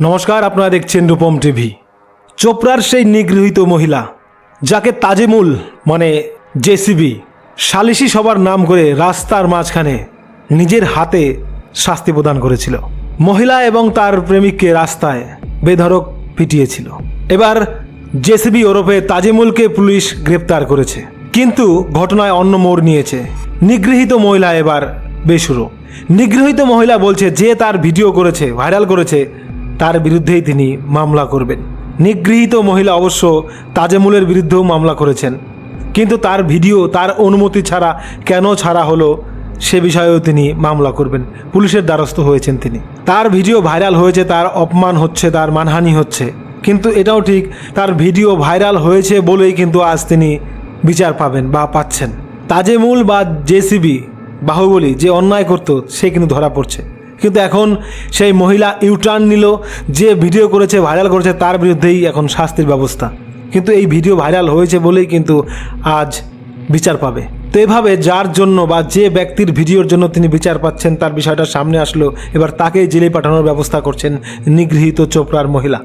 নমস্কার, আপনারা দেখছেন রূপম টিভি। চোপড়ার সেই নিগৃহীত মহিলা, যাকে তাজেমুল মানে জেসিবি, সালিশি সবার নাম করে রাস্তার মাঝখানে নিজের হাতে শাস্তি প্রদান করেছিল। মহিলা এবং তার প্রেমিককে রাস্তায় বেধড়ক পিটিয়েছিল। এবার জেসিবি ওরফে তাজেমুলকে পুলিশ গ্রেপ্তার করেছে। কিন্তু ঘটনায় অন্য মোড় নিয়েছে। নিগৃহীত মহিলা এবার বেসুরো। নিগৃহীত মহিলা বলছে, যে তার ভিডিও করেছে, ভাইরাল করেছে তার বিরুদ্ধেই তিনি মামলা করবেন। নিগৃহীত মহিলা অবশ্য তাজেমুলের বিরুদ্ধেও মামলা করেছেন। কিন্তু তার ভিডিও, তার অনুমতি ছাড়া কেন ছাড়া হলো, সে বিষয়েও তিনি মামলা করবেন। পুলিশের দ্বারস্থ হয়েছেন তিনি। তার ভিডিও ভাইরাল হয়েছে, তার অপমান হচ্ছে, তার মানহানি হচ্ছে। কিন্তু এটাও ঠিক, তার ভিডিও ভাইরাল হয়েছে বলেই কিন্তু আজ তিনি বিচার পাবেন বা পাচ্ছেন। তাজেমুল বা জেসিবি, বাহুবলী যে অন্যায় করতো, সে কিন্তু ধরা পড়ছে। কিন্তু এখন সেই মহিলা ইউটার্ন নিল, যে ভিডিও করেছে ভাইরাল করেছে, তার বিরুদ্ধেই এখন শাস্তির ব্যবস্থা। কিন্তু এই ভিডিও ভাইরাল হয়েছে বলেই কিন্তু আজ বিচার পাবে। তো এভাবে যার জন্য বা যে ব্যক্তির ভিডিওর জন্য তিনি বিচার পাচ্ছেন, তার বিষয়টা সামনে আসলো। এবার তাকেই জেলে পাঠানোর ব্যবস্থা করছেন নিগৃহীত চোপড়ার মহিলা।